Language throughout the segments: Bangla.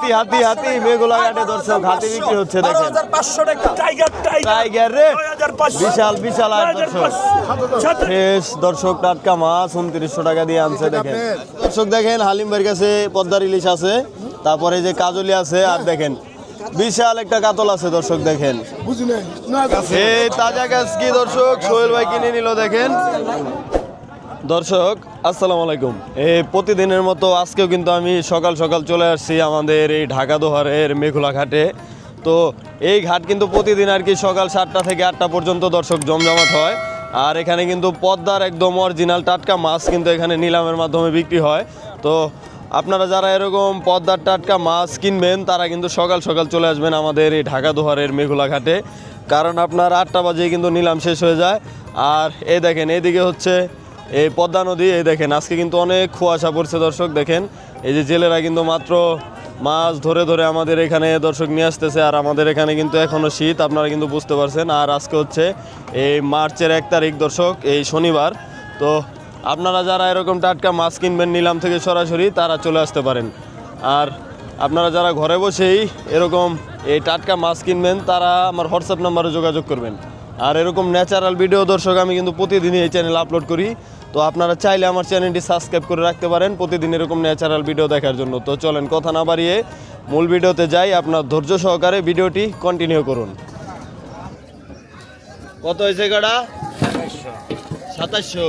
হাতি হাতি হাতি মেঘলা ঘাটে দর্শক হাতি বিক্রি হচ্ছে দেখেন। Tiger tiger. টাইগার রে। বিশাল বিশাল আর দর্শক। ফ্রেশ দর্শক টাটকা মাছ উনত্রিশশো টাকা দিয়ে আনছে দেখেন। দর্শক দেখেন হালিম ভাইয়ের কাছে পদ্মার ইলিশ আছে তারপরে যে কাজলি আছে আর দেখেন বিশাল একটা কাতল আছে দর্শক দেখেন। এই তাজা গাছ কি দর্শক? সোহেল ভাই কিনে নিল দেখেন। দর্শক, আসসালামু আলাইকুম। এই প্রতিদিনের মতো আজকেও কিন্তু আমি সকাল সকাল চলে আসছি আমাদের এই ঢাকা দোহারের মেঘুলা ঘাটে। তো এই ঘাট কিন্তু প্রতিদিন আর কি সকাল সাতটা থেকে আটটা পর্যন্ত দর্শক জমজমাট হয়। আর এখানে কিন্তু পদ্মার একদম অরিজিনাল টাটকা মাছ কিন্তু এখানে নিলামের মাধ্যমে বিক্রি হয়। তো আপনারা যারা এরকম পদ্মার টাটকা মাছ কিনবেন, তারা কিন্তু সকাল সকাল চলে আসবেন আমাদের এই ঢাকা দোহারের মেঘুলা ঘাটে। কারণ আপনার আটটা বাজে কিন্তু নিলাম শেষ হয়ে যায়। আর এই দেখেন, এইদিকে হচ্ছে এই পদ্মা নদী, এই দেখেন, আজকে কিন্তু অনেক কুয়াশা পড়ছে দর্শক, দেখেন। এই যে জেলেরা কিন্তু মাত্র মাছ ধরে ধরে আমাদের এখানে দর্শক নিয়ে আসতেছে, আর আমাদের এখানে কিন্তু এখনও শীত, আপনারা কিন্তু বুঝতে পারছেন। আর আজকে হচ্ছে এই মার্চের এক তারিখ দর্শক, এই শনিবার। তো আপনারা যারা এরকম টাটকা মাছ কিনবেন নিলাম থেকে সরাসরি, তারা চলে আসতে পারেন। আর আপনারা যারা ঘরে বসেই এরকম এই টাটকা মাছ কিনবেন, তারা আমার হোয়াটসঅ্যাপ নাম্বারে যোগাযোগ করবেন। আর এরকম ন্যাচারাল ভিডিও দর্শক, আমি কিন্তু প্রতিদিনই এই চ্যানেল আপলোড করি। তো আপনারা চাইলে আমার চ্যানেলটি সাবস্ক্রাইব করে রাখতে পারেন। প্রতিদিন এরকম ন্যাচারাল ভিডিও দেখার জন্য। তো চলেন, কথা না বাড়িয়ে মূল ভিডিওতে যাই। আপনার ধৈর্য সহকারে ভিডিওটি কন্টিনিউ করুন। কত হয়েছে গাড়া? সাতাশশো।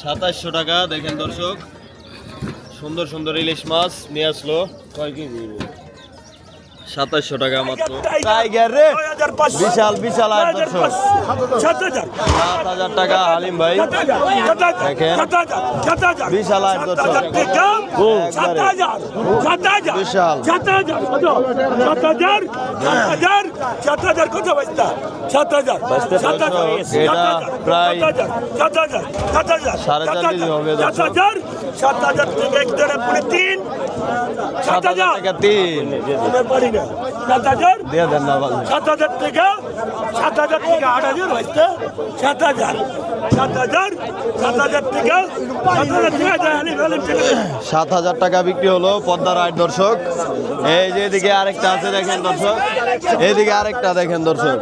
সাতাশশো টাকা, দেখেন দর্শক। সুন্দর সুন্দর ইলিশ মাছ নিয়ে আসলো। কয় কেজি? সাতাশশো টাকা মাত্র টাইগার রে। বিশাল বিশাল পাঁচশো। সাত হাজার টাকা হালিম ভাই দেখেন। বিশাল হাজার, বিশাল। সাড়ে চার কেজি হবে সাত হাজার, থেকে তিন, সাত হাজার হাজার, তিন না। সাত হাজার, সাত হাজার টাকা সাত হাজার আট হাজার সাত হাজার সাত হাজার সাত হাজার টাকা। সাত হাজার টাকা বিক্রি হলো পদ্মার আট দর্শক এই যে এদিকে আরেকটা আছে দেখেন দর্শক এদিকে আরেকটা দেখেন দর্শক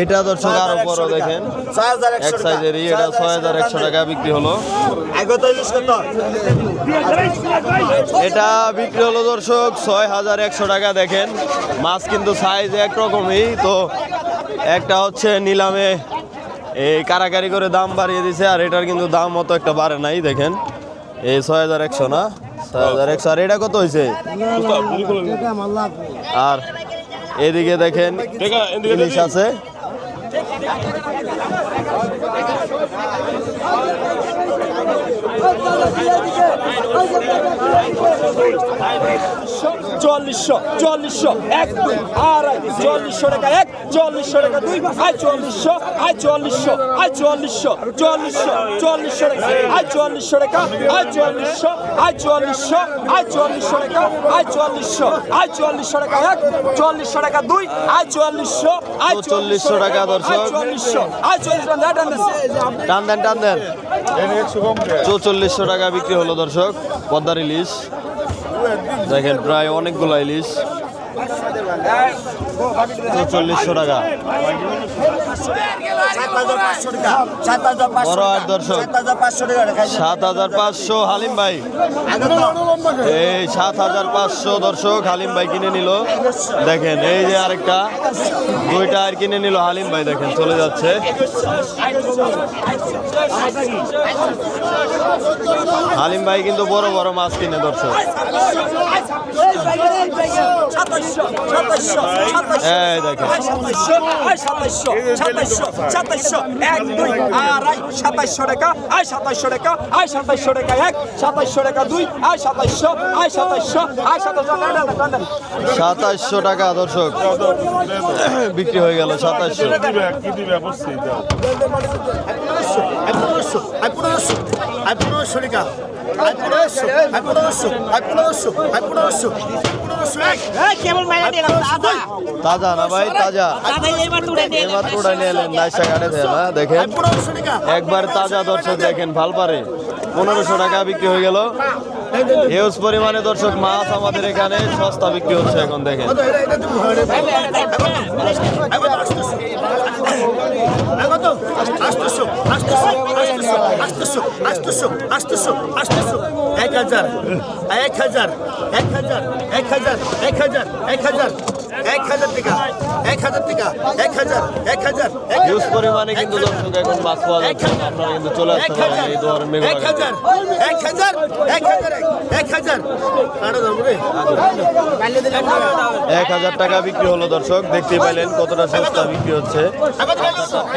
এটা দর্শক আরও বড় দেখেন। এক সাইজেরই এটা ছয় হাজার একশো টাকা বিক্রি হলো। এটা বিক্রি হলো দর্শক ছয় হাজার একশো টাকা দেখেন। মাছ কিন্তু সাইজ একরকমই তো একটা হচ্ছে নিলামে এই কারাকারি করে দাম বাড়িয়ে দিছে আর এটার কিন্তু দাম অত একটা বাড়ে নাই দেখেন। এই ছয় হাজার একশো না? ছয় হাজার একশো আর এটা কত হয়েছে আর এদিকে দেখেন ইলিশ আছে। চল্লিশশো চল্লিশশো এক দুই আড়াই চল্লিশশো টাকা এক চল্লিশশো টাকা দুই আয় চল্লিশশো আয় চল্লিশশো আয় চল্লিশশো চল্লিশশো চল্লিশশো টাকা আয় চল্লিশশো টাকা আয় চল্লিশশো আয় চল্লিশশো আয় চল্লিশশো টাকা আয় চল্লিশশো আয় চল্লিশশো টাকা এক চল্লিশশো টাকা দুই আয় চল্লিশশো আয় চল্লিশশো টাকা দর্শক। আয় চল্লিশশো আয় চল্লিশ টাকা টান টান দেন টান দেন। চৌচল্লিশশো টাকা বিক্রি হলো দর্শক। পদ্মার ইলিশ। দেখেন প্রায় অনেকগুলো ইলিশ। চৌচল্লিশশো টাকা। সাত হাজার পাঁচশো হালিম ভাই। এই সাত হাজার পাঁচশো দর্শক হালিম ভাই কিনে নিল। দেখেন, এই যে আরেকটা, দুইটা আর কিনে নিল হালিম ভাই, দেখেন, চলে যাচ্ছে। হালিম ভাই কিন্তু বড় বড় মাছ কিনে দর্শক। এই দেখেন। সাতাইশশো সাতাইশশো সাতাইশশো এক দুই আড়াই সাতাইশশো টাকা আয় সাতাইশশো টাকা আয় সাতাইশশো টাকা এক সাতাইশশো টাকা দুই আয় সাতাইশশো আয় সাতাইশশো আয় সাতাইশশো সাতাশশো টাকা দর্শক। বিক্রি হয়ে গেল দিলাম দাদা তাজা না ভাই তাজা দাদা এবার তুলে নিয়ে এলেন নাইসা কাটে না দেখেন একবার তাজা দর্শক দেখেন ভালো পারে পনেরোশো টাকা বিক্রি হয়ে গেল হিউজ পরিমাণে দর্শক মাছ আমাদের এখানে সস্তা বিক্রি হচ্ছে এখন দেখেন কত আটশো আটশো আটশো আটশো আটশো এক হাজার এক হাজার এক হাজার এক হাজার এক হাজার এক হাজার এক হাজার টাকা এক হাজার টাকা এক হাজার এক হাজার হাজার পরিমাণে কিন্তু দর্শক এখন মাছ পাওয়া যাচ্ছে। আপনারা কিন্তু চলে আসতে পারেন এই ধরনের মেঘলা এক হাজার এক হাজার এক হাজার এক হাজার এক হাজার টাকা বিক্রি হলো দর্শক দেখতে পাইলেন কতটা সস্তা বিক্রি হচ্ছে।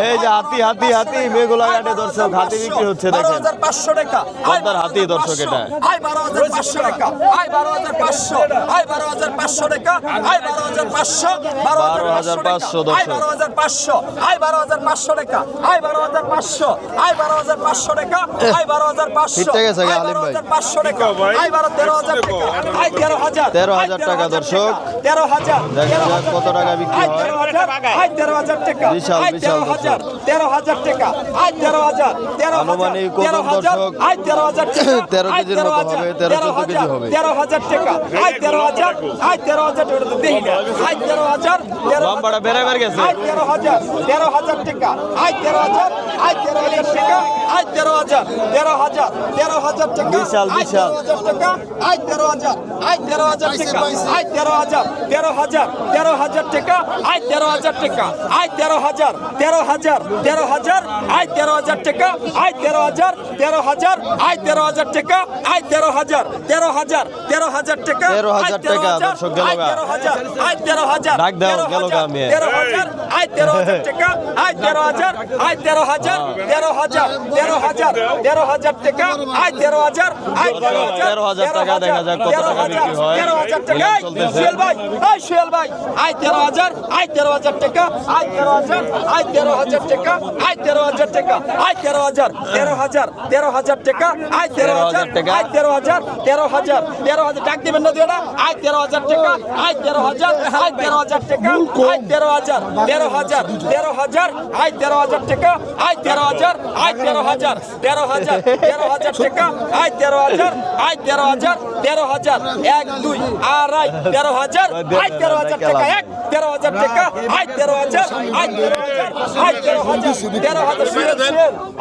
এই যে হাতি হাতি হাতি মেঘলা ঘাটে দর্শক হাতি বিক্রি হচ্ছে দেখেন হাজার পাঁচশো টাকা পদ্মার হাতি দর্শক এটা আয় বারো হাজার পাঁচশো টাকা আয় বারো হাজার পাঁচশো আয় বারো হাজার পাঁচশো টাকা আয় বারো হাজার পাঁচশো বারো হাজার পাঁচশো আয় বারো হাজার পাঁচশো আয় বারো হাজার পাঁচশো টাকা আয় বারো হাজার পাঁচশো আয় বারো হাজার পাঁচশো টাকা আয় বারো হাজার পাঁচশো আয় বারো হাজার পাঁচশো টাকা আয় বারো তেরো হাজার টাকা আয় তেরো হাজার তেরো হাজার টাকা দর্শক। তেরো হাজার দেখা যাক হাজার কত টাকা বিক্রি আয় হয়। তেরো হাজার আয় তেরো হাজার টাকা বিশাল, বিশাল হাজার তেরো হাজার টাকা আয় তেরো হাজার তেরো আনুমানিক তেরো হাজার দর্শক আয় তেরো হাজার টাকা তেরো কেজির মতো হাজার, হবে, তেরো চোদ্দ কেজি হাজার, হবে। তেরো হাজার টাকা আয় তেরো হাজার আয় তেরো হাজার ওটা তো দেখি না আয় তেরো হাজার তেরো লম্বাটা বেড়ে গেছে আয় তেরো হাজার তেরো হাজার টাকা আয় তেরো হাজার আয় তেরো হাজার টাকা আয় তেরো হাজার তেরো হাজার তেরো হাজার টাকা বিশাল, বিশাল। তেরো হাজার টাকা আয় তেরো হাজার আয় তেরো হাজার টাকা আয় তেরো হাজার তেরো হাজার তেরো হাজার টাকা আয় তেরো হাজার টাকা আয় তেরো হাজার তেরো হাজার তেরো হাজার আয় তেরো হাজার টাকা আয় তেরো হাজার তেরো হাজার আয় তেরো হাজার টাকা আয় তেরো হাজার তেরো হাজার তেরো হাজার টাকা তেরো হাজার টাকা, হাজার, দর্শক গেল আয় তেরো হাজার আয় তেরো হাজার ডাক দাও, তেরো গেল হাজার, মেয়ে। তেরো হাজার আয় তেরো হাজার টাকা আয় তেরো হাজার আয় তেরো হাজার তেরো হাজার তেরো হাজার তেরো হাজার টাকা আয় তেরো হাজার আয় তেরো হাজার তেরো হাজার টাকা দেখা যাক কত টাকা বিক্রি হয়। তেরো হাজার টাকা সোহেল ভাই আয় সোহেল ভাই আয় তেরো হাজার আয় তেরো হাজার টাকা আয় তেরো হাজার আয় তেরো হাজার টাকা আয় তেরো হাজার টাকা আয় তেরো হাজার তেরো হাজার তেরো হাজার টাকা আয় তেরো হাজার টাকা। আয় তেরো হাজার তেরো হাজার তেরো হাজার ডাক দিবেন না দিয়ে আয় তেরো হাজার টাকা আয় তেরো হাজার আয় তেরো হাজার টাকা আয় তেরো হাজার তেরো হাজার তেরো হাজার আয় তেরো হাজার টাকা আয় তেরো হাজার আয় তেরো হাজার তেরো হাজার তেরো হাজার টাকা আয় তেরো হাজার আয় তেরো হাজার তেরো হাজার এক দুই আড়াই তেরো হাজার আয় তেরো হাজার টাকা এক তেরো হাজার টাকা আয় তেরো হাজার আয় তেরো হাজার আয় তেরো হাজার তেরো হাজার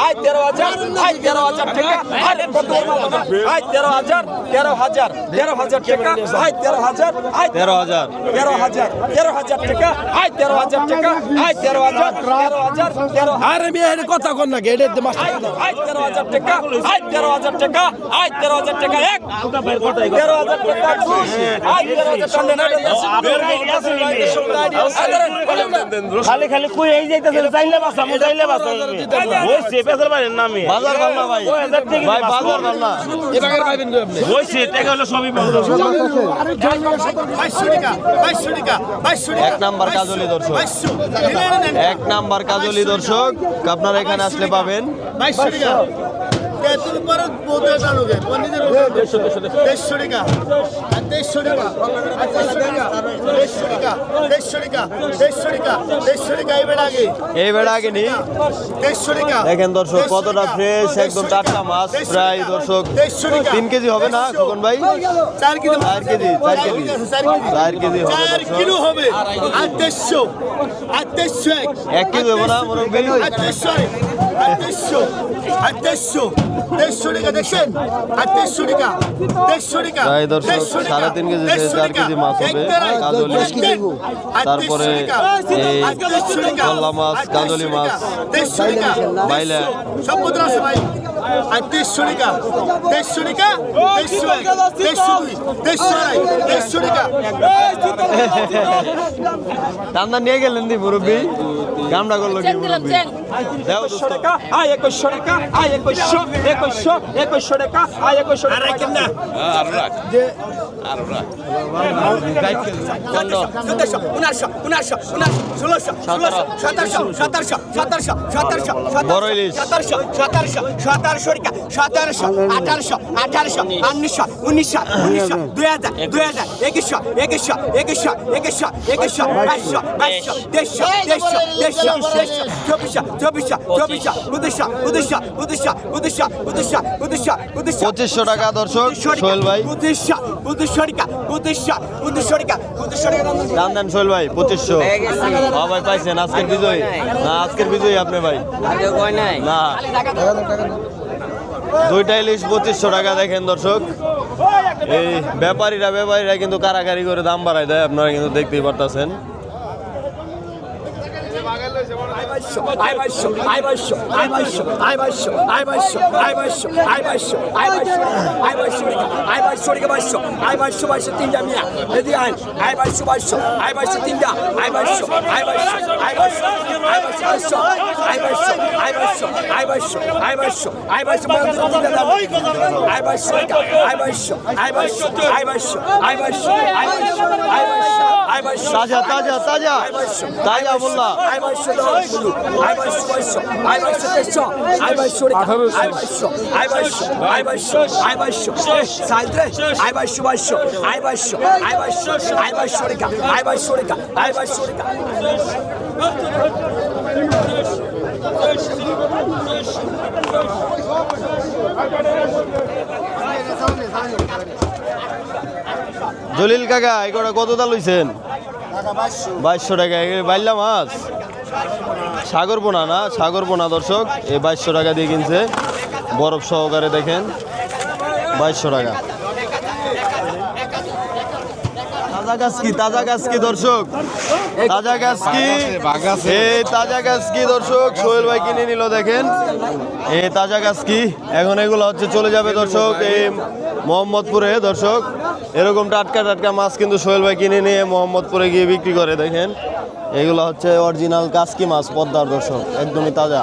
আয় তেরো হাজার আয় তেরো হাজার টাকা আরে কত আয় তেরো হাজার তেরো হাজার তেরো হাজার টাকা আয় তেরো হাজার আয় তেরো হাজার তেরো হাজার তেরো হাজার টাকা আয় তেরো হাজার টাকা আয় তেরো হাজার তেরো হাজার তেরো আরে মেয়ে এটা কথা কন না গেটে আয় তেরো হাজার টাকা আয় তেরো হাজার টাকা আয় তেরো হাজার টাকা এক তেরো হাজার টাকা দুই তেরো হাজার টাকা খালি খালি কই এই যাইতেছে চাইলে বাসা মু চাইলে বাসা বইছে পেছাল বাইরের নামে। বাজার ভালো না ভাই ভাই বাজার ভালো না বইছে টাকা হলো সবই পাবো বাইশশো টাকা বাইশশো টাকা বাইশশো টাকা এক নাম্বার কাজলি দর্শক। এক নাম্বার কাজলি দর্শক আপনারা এখানে আসলে পাবেন। টাকা। এ, তুমি পরে বলতে জানো গে তোমার নিজের দেড়শো টাকা দেড়শো। টাকা। দেড়শো টাকা দেড়শো টাকা দেড়শো টাকা দেড়শো টাকা এবার আগে। এই বেড়া আগে নি দেড়শো টাকা দেখেন দর্শক কতটা ফ্রেশ একদম টাটকা মাছ প্রায় দর্শক তিন কেজি হবে না। খোকন ভাই? চার কেজি চার কেজি চার কেজি। চার কেজি। চার হবে চার কিলো হবে। আর দেড়শো আর দেড়শো এক। এক কেজি হবে না মুরব্বী? আর দেড়শো আর দেড়শো। আর দেড়শো দেড়শো টাকা দেখছেন? আর দেড়শো টাকা দেড়শো টাকা প্রায় দর্শক দেড়শো টাকা, সাড়ে তিন কেজি থেকে দেড়শো চার টাকা, কেজি মাছ হবে, এক দেড়াই, কাজলি। এক দেড়, আর তারপরে এই আর দেড়শো টাকা, গলদা মাছ, আর কাজলি দেড়শো মাছ, টাকা, দেড়শো টাকা, বাইলা। দেড়শো, সব পদ্র আছে ভাই। আর দেড়শো টাকা দেড়শো টাকা দেড়শো এক দেড়শো দুই দেড়শো আড়াই দেড়শো টাকা। টান্দা নিয়ে গেলেন দি মুরব্বী। কামটা করল কি মুরব্বী। টাকা আয় একুশশো টাকা আয় একুশশো একুশশো টাকা আর একুশশো টাকা সতেরোশো উনাশো উনাশো উনাশো ষোলোশো ষোলোশো সতেরোশো। সতেরোশো সতেরোশো সতেরোশো সতেরোশো। সতেরোশো সতেরোশো সতেরোশো আঠারোশো আঠারোশো উনিশশো উনিশশো উনিশশো দুই হাজার দুই হাজার একুশশো একুশশো একুশশো একুশশো একুশশো বাইশশো বাইশশো দেড়শো দেড়শো দেড়শো দেড়শো চব্বিশশো চব্বিশশো চব্বিশশো উদ্দেশ্য উদ্দেশ্য উদ্দেশ্য উদ্দেশ্য উদ্দেশ্য উদ্দেশ্য উদ্দেশ্য পঁচিশশো টাকা দর্শক সোহেল ভাই। উদ্দেশ্য উদ্দেশ্য টাকা উদ্দেশ্য উদ্দেশ্য টাকা উদ্দেশ্য টাকা দাম দেন সোহেল ভাই পঁচিশশো। হ্যাঁ ভাই পাইছেন আজকের বিজয়ী। না আজকের বিজয়ী আপনি ভাই। না। দুইটা ইলিশ পঁচিশশো টাকা দেখেন দর্শক। এই ব্যাপারীরা ব্যাপারীরা কিন্তু কারাকারি করে দাম বাড়ায় দেয় আপনারা কিন্তু দেখতেই পারতেছেন। আই বাইশো আই বাইশো আই বাইশো আই বাইশো আই বাইশো আই বাইশো আই বাইশো আই বাইশো আই বাইশো আই বাইশো রেখে বাইশো আই বাইশো বাইশো তিনটা মিয়া এদি আইন আই বাইশো বাইশো আই বাইশো তিনটা আই বাইশো আই বাইশো আই বাইশো আই বাইশো আই বাইশো আই বাইশো আই বাইশো আই বাইশো আই বাইশো আই বাইশো আই বাইশো আই বাইশো আই বাইশো আই বাইশো আই বাইশো আই বাইশো আই বাইশো তাজা তাজা তাজা তাজা বললা আই বাইশো বলু আই বাইশো বাইশো আই বাইশো তেইশো আই বাইশো আই বাইশো আই বাইশো আই বাইশো আই বাইশো সাইডে আই বাইশো বাইশো আই বাইশো আই বাইশো আই বাইশো রেখা আই বাইশো রেখা আই বাইশো রেখা জলিল কাকা এগুলো কত দা লইছেন বাইশশো টাকা এ বাইল্লা মাছ সাগর পোনা না, সাগর বোনা দর্শক এই বাইশশো টাকা দিয়ে কিনছে। বরফ সহকারে দেখেন, বাইশশো টাকা। তাজা গাছ কি দর্শক? ভাই কিনে নিল, দেখেন। তাজা গাছ কি? এখন এগুলো হচ্ছে চলে যাবে দর্শক মোহাম্মদপুরে দর্শক। এরকম টাটকা টাটকা মাছ কিন্তু সোহেল ভাই কিনে নিয়ে মোহাম্মদপুরে গিয়ে বিক্রি করে, দেখেন। এগুলো হচ্ছে অরিজিনাল কাসকি মাছ পদ্মার দর্শক একদমই তাজা।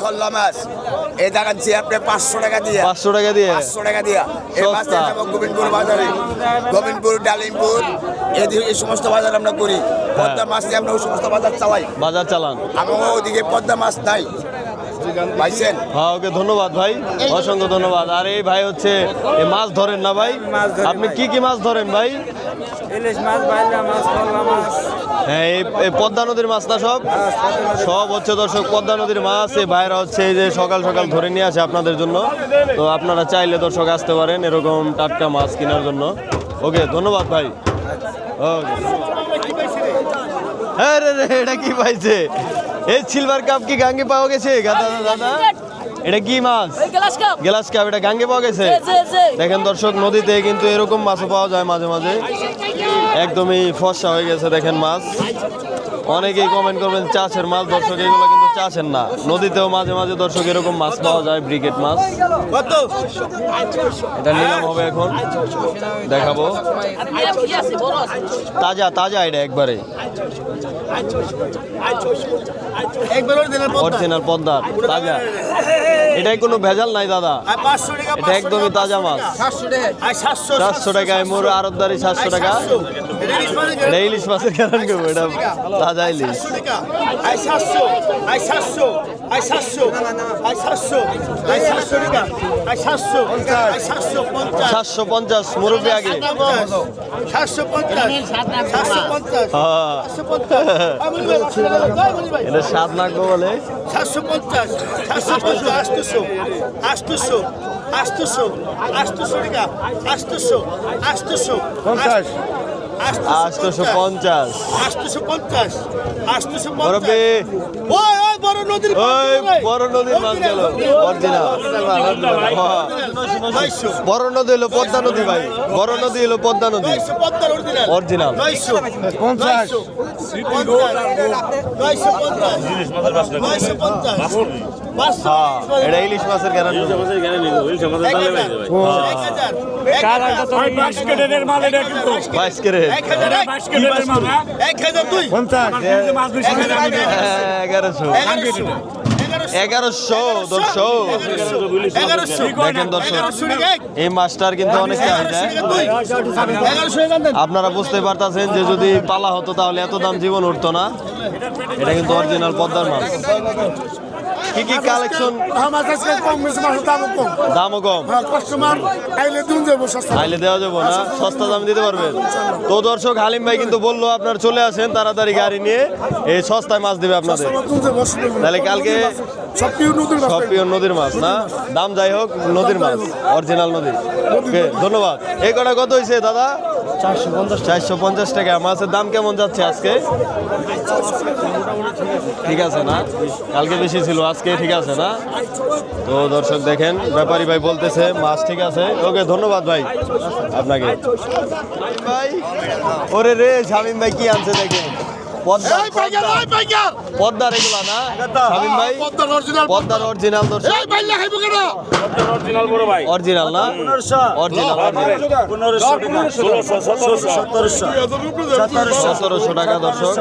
খল্লা মাছ। এই দেখাচ্ছি আপনি পাঁচশো টাকা দিয়ে। পাঁচশো টাকা দিয়ে? পাঁচশো টাকা দিয়া। এই মাছ গোবিন্দপুর বাজারে। গোবিন্দপুর ডালিমপুর এদিকে এই সমস্ত বাজার আমরা করি। পদ্মা মাছ দিয়ে আমরা ওই সমস্ত বাজার চালাই। বাজার চালান। আমার ওদিকে পদ্মা মাছ নাই। পাইছেন? হ্যাঁ ওকে ধন্যবাদ ভাই অসংখ্য ধন্যবাদ। আর এই ভাই হচ্ছে মাছ ধরেন না ভাই? আপনি কি কি মাছ ধরেন ভাই? ইলিশ মাছ বাইলা মাছ কল্লা মাছ। হ্যাঁ এই এই পদ্মা নদীর মাছ না সব? সব হচ্ছে দর্শক পদ্মা নদীর মাছ। এই ভাইরা হচ্ছে এই যে সকাল সকাল ধরে নিয়ে আসে আপনাদের জন্য। তো আপনারা চাইলে দর্শক আসতে পারেন এরকম টাটকা মাছ কেনার জন্য। ওকে ধন্যবাদ ভাই। ওকে হ্যাঁ রে রে এটা কি পাইছে? এই সিলভার কাপ কি গাঙ্গে পাওয়া গেছে? দাদা দাদা এটা কি মাছ? গ্লাস কাপ এটা গাঙ্গে পাওয়া গেছে। দেখেন দর্শক নদীতে কিন্তু এরকম মাছও পাওয়া যায় মাঝে মাঝে। একদমই ফর্সা হয়ে গেছে দেখেন মাছ। অনেকেই কমেন্ট করবেন চাষের মাছ দর্শক এগুলো কিন্তু চাষের না। নদীতেও মাঝে মাঝে দর্শক এরকম মাছ পাওয়া যায় ব্রিগেড মাছ। এটা নিলাম হবে এখন। দেখাবো। তাজা তাজা এটা একবারে। অরিজিনাল পদ্মার তাজা। এটাই কোনো ভেজাল নাই দাদা। এটা একদমই তাজা মাছ। সাতশো চারশো টাকায় মোর আরতদারি সাতশো টাকা। এটা ইলিশ মাছের কারণ কেউ এটা তাজা ইলিশ সাতশো পঞ্চাশ মুরব্বী আগে এটা সাত লাগবে বলে? সাতশো পঞ্চাশ সাতশো পঞ্চাশ আষ্টশো আষ্টশো আষ্টশো আষ্টশো টাকা আষ্টশো আষ্টশো পঞ্চাশ আটশোশো পঞ্চাশ। আটশোশো পঞ্চাশ। আটশোশো পঞ্চাশ। বড় নদী হলো পদ্মা ভাই। বড় নদী হলো পদ্মা নদী। অরিজিনাল হ্যাঁ, ইলিশ মাছের গ্যারান্টি। বাইশ কেরেটের এই মাছটার কিন্তু অনেক আপনারা বুঝতে পারতেছেন যে যদি পালা হতো তাহলে এত দাম জীবন উঠতো না। এটা কিন্তু অরিজিনাল পদ্মার মাছ কি কি কালেকশন মাছ আজকে কম বেশি মাছের দামও কম। দামও কম। হ্যাঁ কাস্টমার আইলে দিন যাব সস্তা আইলে দেওয়া যাব না? সস্তা দাম। দিতে পারবেন তো দর্শক হালিম ভাই কিন্তু বলল আপনার চলে আসেন তাড়াতাড়ি গাড়ি নিয়ে। এই সস্তায় মাছ দেবে আপনাদের। তাহলে কালকে সব পিওর নদীর মাছ না? দাম যাই হোক নদীর মাছ। অরিজিনাল নদী। ওকে ধন্যবাদ। এই কটা কত হয়েছে দাদা? চারশো পঞ্চাশ টাকা। মাছের দাম কেমন যাচ্ছে আজকে? ঠিক আছে না? কালকে বেশি ছিল, আজকে ঠিক আছে না? তো দর্শক দেখেন, ব্যাপারী ভাই বলতেছে, মাছ ঠিক আছে। ওকে, ধন্যবাদ ভাই আপনাকে। ওরে রে, শামিম ভাই কি আনছে দেখেন? পদ্মা পদ্মার এগুলা না? শামিম ভাই? পদ্মার অরিজিনাল দর্শক। অরিজিনাল বড় ভাই। অরিজিনাল না? অরিজিনাল সতেরোশো। টাকা দর্শক।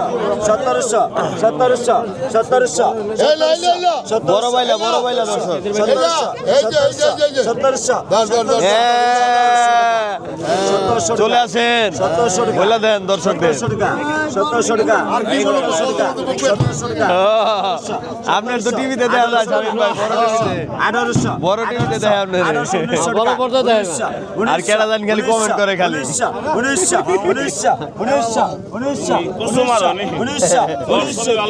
সতেরোশো সতেরোশো সতেরোশো। বড় বাইলা বড় বাইলা দর্শক। সতেরোশো চলে আসেন। বলে দেন দর্শকদের। সতেরোশো টাকা। সতেরোশো টাকা। সতেরোশো টাকা ও, আপনার তো টিভিতে দেখা যায় শামিম ভাই বড় টিভিতে আঠারোশো। বড় টিভিতে দেয় আপনার বড় পর্দা দেয় না। আর কেনা জান খালি কমেন্ট করে খালি। উনিশশো। উনিশশো। উনিশশো। উনিশশো। উনিশশো। উনিশশো।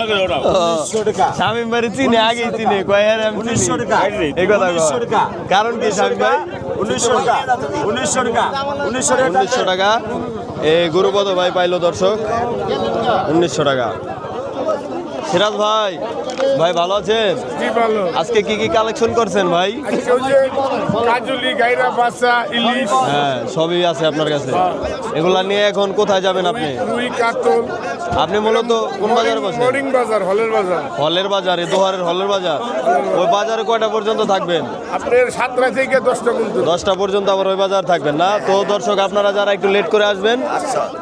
শামিম ভাই চিনে আগেই চিনে কয়ের আমি উনিশশো চিনি টাকা। এই কথা কারণ কি শামিম ভাই? উনিশশো টাকা। উনিশশো টাকা। উনিশশো টাকা। উনিশশো টাকা। এই গুরুপদ ভাই পাইলো দর্শক? উনিশশো টাকা। সিরাজ ভাই ভাই ভালো আছেন? ভালো আজকে কি কি কালেকশন করছেন ভাই? কাজুলি গাইরা বাচ্চা ইলিশ। হ্যাঁ সবই আছে আপনার কাছে। এগুলা নিয়ে এখন কোথায় যাবেন আপনি? রুই কাতল। আপনি মূলত কোন বাজারে বসেন? বাজার হলের বাজার। হলের বাজারে দোহারের হলের বাজার? ওই বাজারে কয়টা পর্যন্ত থাকবেন? আপনার সাতটা থেকে দশটা পর্যন্ত। দশটা পর্যন্ত আবার ওই বাজার থাকবেন না? তো দর্শক আপনারা যারা একটু লেট করে আসবেন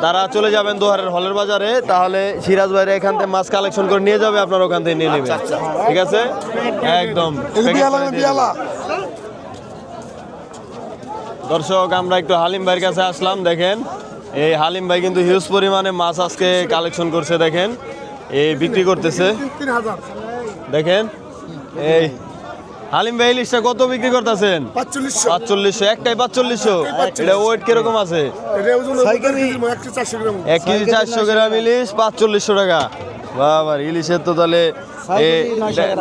তারা চলে যাবেন দোহারের হলের বাজারে। তাহলে সিরাজ ভাইরা এখান থেকে মাছ কালেকশন করে নিয়ে যাবে আপনার ওখান থেকে নিয়ে নেবেন। ঠিক আছে? একদম। দর্শক আমরা একটু হালিম ভাইয়ের কাছে আসলাম দেখেন। এই হালিম ভাই কিন্তু হিউজ পরিমাণে মাছ আজকে কালেকশন করছে দেখেন। এই বিক্রি করতেছে। দেখেন। এই হালিম ভাই ইলিশটা কত বিক্রি করতেছেন? পাঁচচল্লিশশো। একটাই পাঁচচল্লিশশো। এটা ওয়েট কীরকম আছে? এক কেজি চারশো গ্রাম ইলিশ পাঁচচল্লিশশো টাকা। বাবার ইলিশের তো তাহলে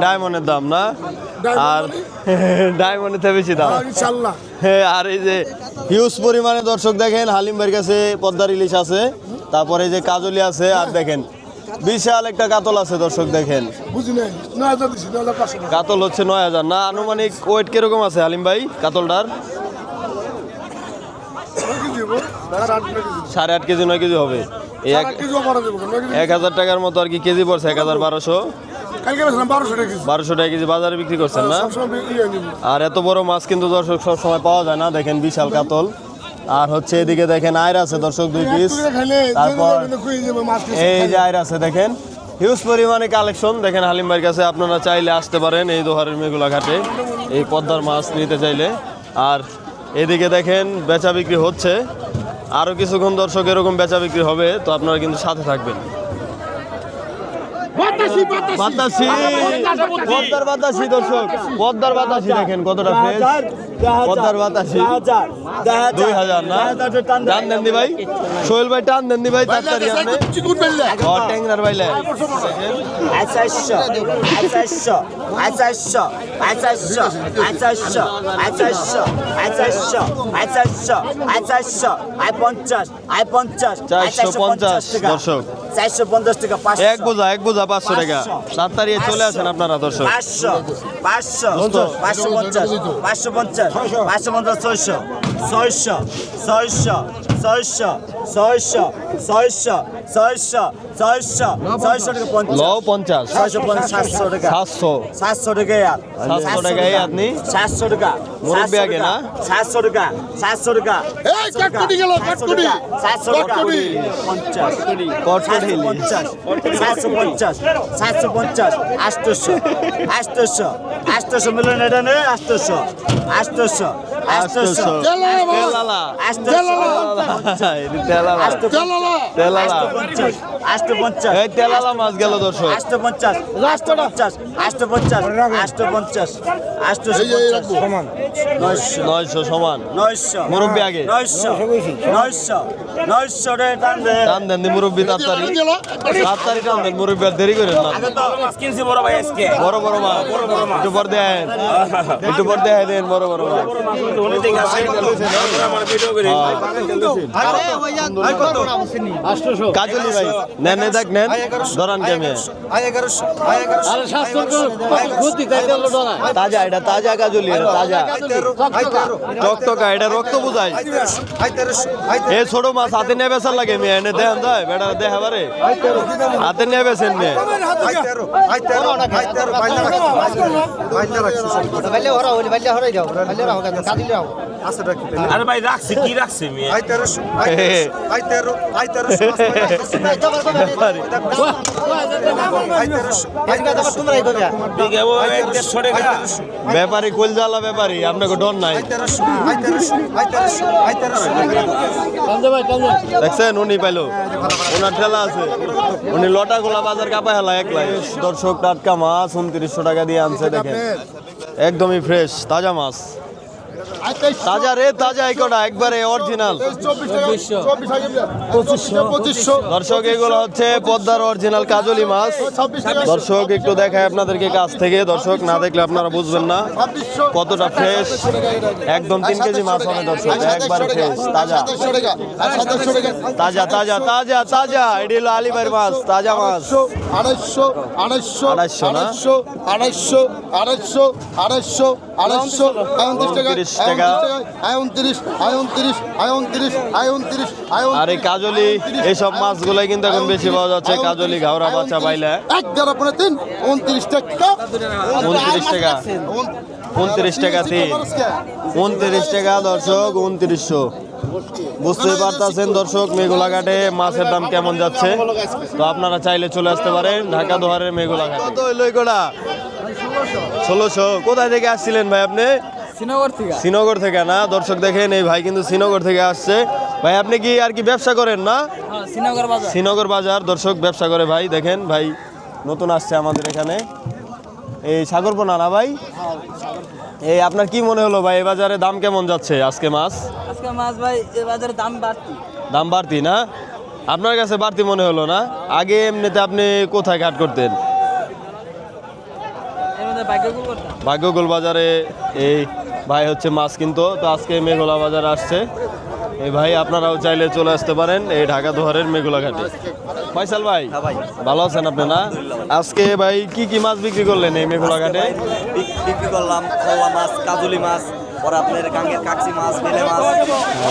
ডায়মন্ডের দাম না? আর ডায়মন্ডের থেকে বেশি দাম। হ্যাঁ, আর এই যে হিউজ পরিমাণে দর্শক দেখেন হালিম ভাইয়ের কাছে পদ্মার ইলিশ আছে তারপরে এই যে কাজলি আছে আর দেখেন বিশাল একটা কাতল আছে দর্শক দেখেন। কাতল হচ্ছে নয় হাজার। না আনুমানিক ওয়েট কীরকম আছে হালিম ভাই কাতলটার? সাড়ে আট কেজি নয় কেজি হবে। এক হাজার টাকার মতো আর কি কেজি পড়ছে এক হাজার বারোশো। বারোশো টাকা কেজি। বাজারে বিক্রি করছেন না? সবসময় নিবো আর এত বড় মাছ কিন্তু দর্শক সব সময় পাওয়া যায় না। দেখেন বিশাল কাতল। আর হচ্ছে এদিকে দেখেন আয়ের আছে দর্শক দুই পিস তারপর এই যে আয়ের আছে দেখেন। হিউজ পরিমাণে কালেকশন দেখেন হালিম ভাইয়ের কাছে আপনারা চাইলে আসতে পারেন এই দোহারের মেঘুলা ঘাটে। এই পদ্মার মাছ নিতে চাইলে। আর এদিকে দেখেন বেচা বিক্রি হচ্ছে। আরও কিছুক্ষণ দর্শক এরকম বেচা বিক্রি হবে তো আপনারা কিন্তু সাথে থাকবেন। বাতাসি পদ্মার বাতাসি দর্শক। পদ্মার বাতাসি দেখেন কতটা ফ্রেশ পদ্মার বাতাসি। দুই হাজার না? টান দেন দি ভাই। সোহেল ভাই টান দেন দি ভাই তাড়াতাড়ি আপনি। ও ট্যাংরার বাইলে আচারশো আচারশো আচারশো আচারশো আচারশো আচারশো আচারশো আচারশো আচারশো আই পঞ্চাশ আই পঞ্চাশ চারশো পঞ্চাশ দর্শক। চারশো পঞ্চাশ টাকা এক বোঝা এক বোঝা পাঁচশো। টাকা। তাড়াতাড়ি চলে আসেন আপনারা দর্শক। পাঁচশো। পাঁচশো। পাঁচশো পঞ্চাশ। পাঁচশো পঞ্চাশ। পাঁচশো পঞ্চাশ ছয়শো। ছয়শো। ছয়শো। ছয়শো। ছয়শো। ছয়শো। ছয়শো। ছয়শো। ছয়শো টাকা পঞ্চাশ। পঞ্চাশ। ছয়শো পঞ্চাশ সাতশো টাকা। সাতশো। সাতশো টাকা আর সাতশো টাকায় আপনি? সাতশো টাকা। মুরব্বি আগে না? সাতশো টাকা। সাতশো টাকা। সাতশো পঞ্চাশ। পঞ্চাশ। সাতশো পঞ্চাশ। সাতশো পঞ্চাশ আষ্টশো আষ্টশো আষ্টশো মিলন এটা নেই আষ্টশো আষ্টশো তেলালা। আষ্ট পঞ্চাশ এই তেলালা মাছ গেল দর্শক। আষ্ট পঞ্চাশ আষ্ট পঞ্চাশ আষ্ট পঞ্চাশ আষ্ট পঞ্চাশ আষ্টশো। সমান। নয়শো। নয়শো সমান। নয়শো। মুরব্বি আগে। নয়শো। নয়শো নয়শো। রে টান দে। টান দেন দি মুরব্বি তাড়াতাড়ি। তাড়াতাড়ি টান দেন মুরব্বি আর দেরি করেন না। আগে তো মাছ বড় বড় বড় মাছ। একটু পর দেন। একটু পর দেখাই দেন বড় বড় মাছ উনি দেখে আসে আমার ভিডিও করে কাজলি ভাই নেন নে দেখ নেন। ধরান কেমে তাজা এটা তাজা কাজলি এটা তাজা। টকটকা এটা রক্ত বুঝাই এ ছোট মাছ হাতে নিয়ে বেসার লাগে মেয়ে এনে দেখান যায় বেটা দেখা পারে হাতে নিয়ে বেছেন মেয়ে। আরে ভাই রাখছি কি রাখছি আই দিকে ও এক দেড়শো টাকা ব্যাপারী কলজালা ব্যাপারী আপনাকে ডর নাই। দেখছেন উনি পাইলো। ওনার ঠেলা আছে। উনি লটা গোলা বাজার কাপায় হেলা একলাই দর্শক টাটকা মাছ উনত্রিশশো টাকা দিয়ে আনছে দেখেন। একদমই ফ্রেশ তাজা মাছ। তাজা রে তাজা এই কটা একবারে অরিজিনাল দর্শক এগুলো হচ্ছে পদ্মার অরিজিনাল কাজলি মাছ। দর্শক একটু দেখায় আপনাদেরকে কাছ থেকে। দর্শক না দেখলে আপনারা বুঝবেন না কতটা ফ্রেশ একদম তিন কেজি মাছ হবে দর্শক একবারে ফ্রেশ তাজা। তাজা তাজা তাজা তাজা। এটি হলো আলিবাইয়ের মাছ তাজা মাছ। আড়াইশো আড়াইশো আড়াইশো? আড়াইশো আড়াইশো আড়াইশো আড়াইশো টাকা 39 টাকা। আয়ুনত্রিশ আয়ুনত্রিশ আয়ুনত্রিশ আয়ুনত্রিশ আর এই কাজলি এইসব মাছগুলাই কিন্তু এখন বেশি পাওয়া যাচ্ছে কাজলি ঘাওড়া বাচ্চা পাইলে। এক দেড় পনেরো তিন উনত্রিশ টাকা। উনত্রিশ টাকা। উনত্রিশ টাকা তিন। উনত্রিশ টাকা দর্শক উনত্রিশশো। বুঝতেই পারতেছেন দর্শক মেঘুলাঘাটে মাছের দাম কেমন যাচ্ছে? তো আপনারা চাইলে চলে আসতে পারেন ঢাকা দোহারের মেঘুলাঘাটে ষোলোশো। কোথায় থেকে আসছিলেন ভাই আপনি? শ্রীনগর থেকে? না দর্শক দেখেন এই ভাই কিন্তু শ্রীনগর থেকে আসছে। ভাই আপনি কি আর কি ব্যবসা করেন না? শ্রীনগর বাজার। শ্রীনগর বাজার দর্শক ব্যবসা করে ভাই দেখেন ভাই নতুন আসছে আমাদের এখানে। এই সাগরপোনা না ভাই? এই আপনার কি মনে হলো ভাই এই বাজারে দাম কেমন যাচ্ছে আজকে মাছ? আজকে মাছ ভাই এ বাজারে দাম বাড়তি। দাম বাড়তি না? আপনার কাছে বাড়তি মনে হলো না? আগে এমনিতে আপনি কোথায় ঘাট করতেন? ভাগ্যকুল বাজারে এই ভাই হচ্ছে মাছ কিনতো তো আজকে মেঘলা বাজার আসছে। এই ভাই আপনারাও চাইলে চলে আসতে পারেন এই ঢাকা দোহারের মেঘলা ঘাটে। ফয়সাল ভাই ভালো আছেন আপনি না? আজকে ভাই কি কি মাছ বিক্রি করলেন এই মেঘলা ঘাটে? বিক্রি করলাম খোলা মাছ কাজুলি মাছ পরে আপনার গাঙ্গের কাকসি মাছ বেলে মাছ।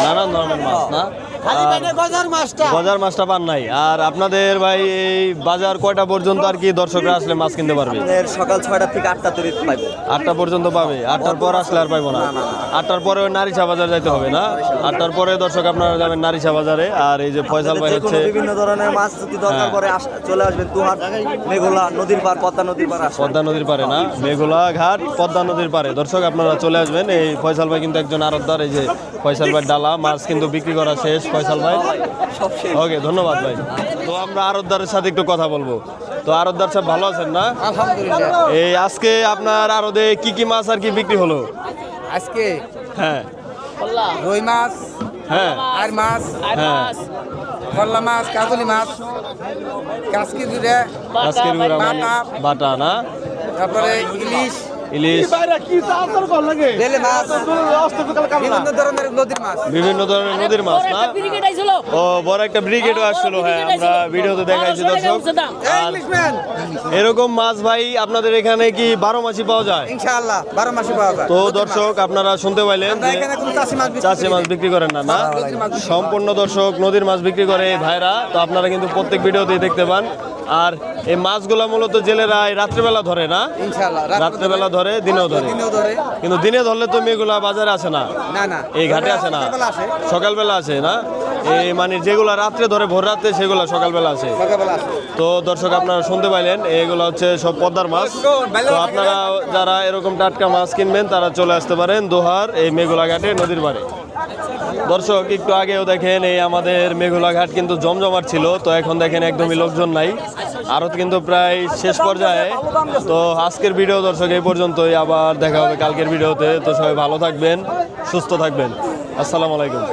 নানান ধরনের মাছ না? বাজার মাছটা। পান নাই। আর আপনাদের ভাই এই বাজার কয়টা পর্যন্ত আর কি দর্শকরা আসলে মাছ কিনতে পারবে? সকাল ছয়টা থেকে আটটা তৈরি পাইবো। আটটা পর্যন্ত পাবে। আটটার পর আসলে আর পাইবো না। আটটার পরে নারিশা বাজার যাইতে হবে না? আটটার পরে দর্শক আপনারা যাবেন নারিশা বাজারে। আর এই যে ফয়সাল ভাই হচ্ছে বিভিন্ন ধরনের মাছ যদি দরকার হ্যাঁ। পরে চলে আসবেন তুহার মেঘোলা নদীর পার পদ্মা নদীর পার পদ্মা নদীর পারে না? মেঘুলা ঘাট পদ্মা নদীর পারে দর্শক আপনারা চলে আসবেন। এই ফয়সাল ভাই কিন্তু একজন আরতদার এই যে ফয়সাল ভাই ডালা মাছ কিন্তু বিক্রি করা শেষ ফয়সাল ভাই। ওকে ধন্যবাদ ভাই। তো আমরা আরতদারের সাথে একটু কথা বলব। তো আরতদার সাহেব ভালো আছেন না? আলহামদুলিল্লাহ। এই আজকে আপনার আরদে কি কি মাছ আর কি বিক্রি হলো? আজকে হ্যাঁ। রুই মাছ হ্যাঁ। আর মাছ হ্যাঁ কল্লা মাছ কাজলি মাছ কাসকি দুটা মানে বাটা না? তারপরে ইলিশ ইলিশ। বিভিন্ন ধরনের নদীর মাছ। বিভিন্ন ধরনের নদীর মাছ না? ও বড় একটা ব্রিগেডও আসছিল হ্যাঁ আমরা ভিডিওতে দেখাইছি দর্শক। আর এরকম মাছ ভাই আপনাদের এখানে কি বারো মাসি পাওয়া যায়? ইনশাআল্লাহ বারো মাসে পাওয়া যায়। তো দর্শক আপনারা শুনতে পাইলেন আমরা যে এখানে কোনো চাষি মাছ বিক্রি করেন না না? সম্পূর্ণ দর্শক নদীর মাছ বিক্রি করে এই ভাইরা তো আপনারা কিন্তু প্রত্যেক ভিডিওতেই দেখতে পান। আর এই মাছগুলা মূলত জেলেরা রাত্রেবেলা ধরে না? ইনশাআল্লাহ রাত্রেবেলা ধরে ধরে দিনেও ধরে। কিন্তু দিনে ধরলে তো মেয়েগুলা বাজারে আসে না। এই ঘাটে আসে না। সকালবেলা আসে। না। এই মানে যেগুলো রাত্রে ধরে ভোর রাত্রে সেগুলো সকালবেলা আসে। তো দর্শক আপনারা শুনতে পাইলেন এগুলো হচ্ছে সব পদ্মার মাছ। তো আপনারা যারা এরকম টাটকা মাছ কিনবেন তারা চলে আসতে পারেন দোহার এই মেঘুলা ঘাটে নদীর পাড়ে। দর্শক, একটু আগেও দেখেন এই আমাদের মেঘুলা ঘাট কিন্তু জমজমার ছিল, তো এখন দেখেন একদমই লোকজন নাই। আরত কিন্তু প্রায় শেষ পর্যায়ে। তো আজকের ভিডিও দর্শক, এই পর্যন্তই। আবার দেখা হবে কালকের ভিডিওতে। তো সবাই ভালো থাকবেন, সুস্থ থাকবেন। আসসালামু আলাইকুম।